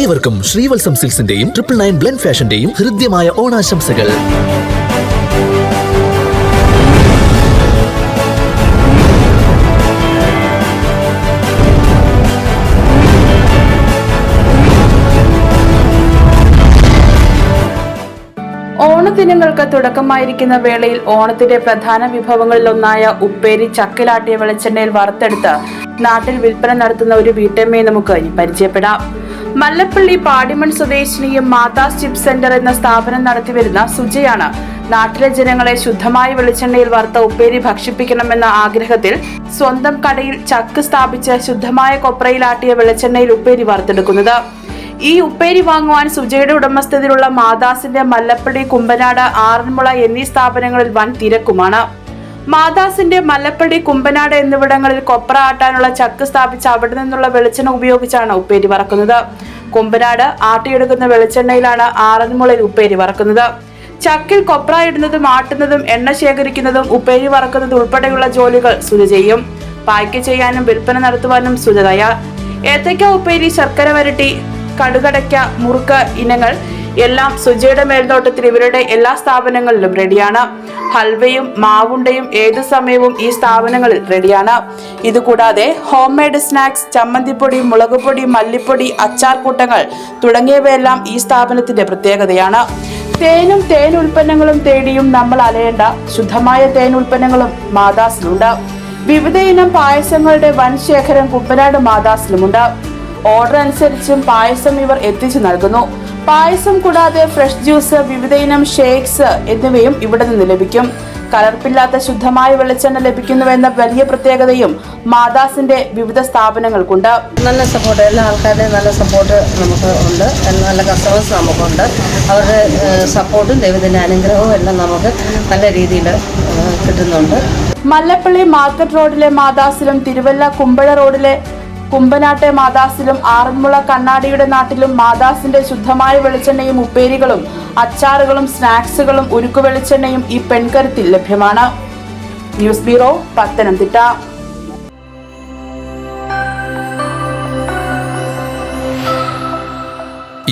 ഏവർക്കും ശ്രീവത്സം സിൽസിന്റെയും triple nine blend ഫാഷന്റെയും ഹൃദ്യമായ ഓണാശംസകൾ. ഓണദിനങ്ങൾക്ക് തുടക്കമായിരിക്കുന്ന വേളയിൽ ഓണത്തിന്റെ പ്രധാന വിഭവങ്ങളിലൊന്നായ ഉപ്പേരി ചക്കിലാട്ടിയ വെളിച്ചെണ്ണയിൽ വറുത്തെടുത്ത് നാട്ടിൽ വിൽപ്പന നടത്തുന്ന ഒരു വീട്ടമ്മയെ നമുക്ക് പരിചയപ്പെടാം. മല്ലപ്പള്ളി പാടിമൺ സ്വദേശിനിയും മാതാ സ്റ്റിപ്പ് സെന്റർ എന്ന സ്ഥാപനം നടത്തിവരുന്ന സുജയാണ്. നാട്ടിലെ ജനങ്ങളെ ശുദ്ധമായ വെളിച്ചെണ്ണയിൽ വറുത്ത ഉപ്പേരി ഭക്ഷിപ്പിക്കണമെന്ന ആഗ്രഹത്തിൽ സ്വന്തം കടയിൽ ചക്ക് സ്ഥാപിച്ച് ശുദ്ധമായ കൊപ്രയിലാട്ടിയ വെളിച്ചെണ്ണയിൽ ഉപ്പേരി വറുത്തെടുക്കുന്നത്. ഈ ഉപ്പേരി വാങ്ങുവാൻ സുജയുടെ ഉടമസ്ഥതയിലുള്ള മാതാസിന്റെ മല്ലപ്പള്ളി കുമ്പനാട് ആറന്മുള എന്നീ സ്ഥാപനങ്ങളിൽ വൻ തിരക്കുമാണ്. മാതാസിന്റെ മല്ലപ്പള്ളി കുമ്പനാട് എന്നിവിടങ്ങളിൽ കൊപ്ര ആട്ടാനുള്ള ചക്ക് സ്ഥാപിച്ച് അവിടെ നിന്നുള്ള വെളിച്ചെണ്ണ ഉപയോഗിച്ചാണ് ഉപ്പേരി വറക്കുന്നത്. കുമ്പനാട് ആട്ടിയെടുക്കുന്ന വെളിച്ചെണ്ണയിലാണ് ആറന്മുളയിൽ ഉപ്പേരി വറക്കുന്നത്. ചക്കിൽ കൊപ്ര ഇടുന്നതും ആട്ടുന്നതും എണ്ണ ശേഖരിക്കുന്നതും ഉപ്പേരി വറക്കുന്നതും ഉൾപ്പെടെയുള്ള ജോലികൾ സുജ ചെയ്യും. പായ്ക്ക് ചെയ്യാനും വിൽപ്പന നടത്തുവാനും സുജ തയ്യാർ. ഏത്തയ്ക്ക ഉപ്പേരി ശർക്കര വരട്ടി കടുകടയ്ക്ക മുറുക്ക് ഇനങ്ങൾ എല്ലാം സുജയുടെ മേൽനോട്ടത്തിൽ ഇവരുടെ എല്ലാ സ്ഥാപനങ്ങളിലും റെഡിയാണ് ഹൽവയും മാവുണ്ടയും ഏതു സമയവും ഈ സ്ഥാപനങ്ങളിൽ റെഡിയാണ് ഇതുകൂടാതെ ഹോം മെയ്ഡ് സ്നാക്സ് ചമ്മന്തിപ്പൊടി മുളകുപൊടി മല്ലിപ്പൊടി അച്ചാർ കൂട്ടങ്ങൾ തുടങ്ങിയവയെല്ലാം ഈ സ്ഥാപനത്തിന്റെ പ്രത്യേകതയാണ്. തേനും തേൻ ഉൽപ്പന്നങ്ങളും തേടിയും നമ്മൾ അലയേണ്ട ശുദ്ധമായ തേൻ ഉൽപ്പന്നങ്ങളും മാതാസിലുണ്ട്. വിവിധ ഇനം പായസങ്ങളുടെ വൻ ശേഖരം കുമ്പനാട് മാതാസിലുമുണ്ട്. ഓർഡർ അനുസരിച്ചും പായസം ഇവർ എത്തിച്ചു നൽകുന്നു. പായസം കൂടാതെ ഫ്രഷ് ജ്യൂസ് വിവിധ ഇനം ഷേക്സ് എന്നിവയും ഇവിടെ നിന്ന് ലഭിക്കും. കലർപ്പില്ലാത്ത ശുദ്ധമായ വെളിച്ചെണ്ണ ലഭിക്കുന്നുവെന്ന വലിയ പ്രത്യേകതയും മാതാസിന്റെ വിവിധ സ്ഥാപനങ്ങൾക്കുണ്ട്. നല്ല സപ്പോർട്ട് എല്ലാ ആൾക്കാരുടെയും നല്ല സപ്പോർട്ട് നമുക്ക് ഉണ്ട്. നല്ല കസ്റ്റമേഴ്സ് നമുക്കുണ്ട്. അവരുടെ സപ്പോർട്ടും ദൈവത്തിന്റെ അനുഗ്രഹവും എല്ലാം നമുക്ക് നല്ല രീതിയിൽ കിട്ടുന്നുണ്ട്. മല്ലപ്പള്ളി മാർക്കറ്റ് റോഡിലെ മാതാസിലും തിരുവല്ല കുമ്പഴ റോഡിലെ കുമ്പനാട്ടെ മാതാസിലും ആറന്മുള കണ്ണാടിയുടെ നാട്ടിലും മാതാസിന്റെ ശുദ്ധമായ വെളിച്ചെണ്ണയും ഉപ്പേരികളും അച്ചാറുകളും സ്നാക്സുകളും ഉരുക്കു വെളിച്ചെണ്ണയും ഈ പെൺകരുത്തിൽ ലഭ്യമാണ്. News bureau Pathanamthitta.